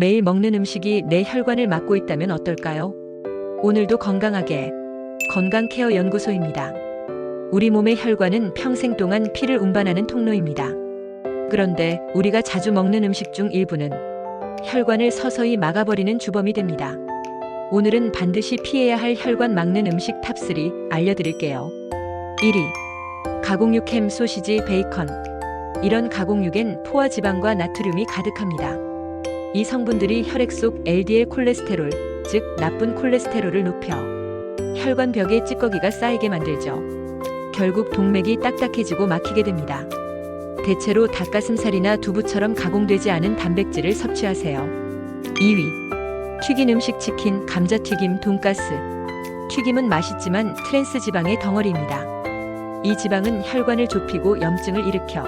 매일 먹는 음식이 내 혈관을 막고 있다면 어떨까요? 오늘도 건강하게 건강 케어 연구소입니다. 우리 몸의 혈관은 평생 동안 피를 운반하는 통로입니다. 그런데 우리가 자주 먹는 음식 중 일부는 혈관을 서서히 막아버리는 주범이 됩니다. 오늘은 반드시 피해야 할 혈관 막는 음식 탑3 알려드릴게요. 1위. 가공육 햄, 소시지, 베이컨. 이런 가공육엔 포화 지방과 나트륨이 가득합니다. 이 성분들이 혈액 속 LDL 콜레스테롤, 즉 나쁜 콜레스테롤을 높여 혈관 벽에 찌꺼기가 쌓이게 만들죠. 결국 동맥이 딱딱해지고 막히게 됩니다. 대체로 닭가슴살이나 두부처럼 가공되지 않은 단백질을 섭취하세요. 2위. 튀긴 음식 치킨, 감자튀김, 돈가스. 튀김은 맛있지만 트랜스 지방의 덩어리입니다. 이 지방은 혈관을 좁히고 염증을 일으켜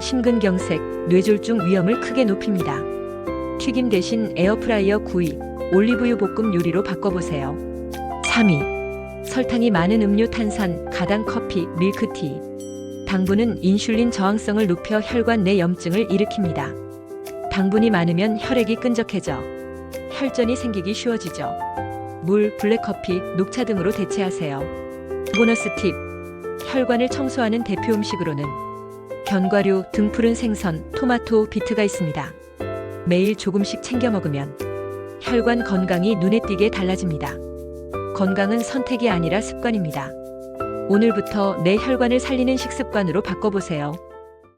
심근경색, 뇌졸중 위험을 크게 높입니다. 튀김 대신 에어프라이어 구이, 올리브유 볶음 요리로 바꿔보세요. 3위. 설탕이 많은 음료 탄산, 가당 커피, 밀크티. 당분은 인슐린 저항성을 높여 혈관 내 염증을 일으킵니다. 당분이 많으면 혈액이 끈적해져 혈전이 생기기 쉬워지죠. 물, 블랙커피, 녹차 등으로 대체하세요. 보너스 팁. 혈관을 청소하는 대표 음식으로는 견과류, 등푸른 생선, 토마토, 비트가 있습니다. 매일 조금씩 챙겨 먹으면 혈관 건강이 눈에 띄게 달라집니다. 건강은 선택이 아니라 습관입니다. 오늘부터 내 혈관을 살리는 식습관으로 바꿔보세요.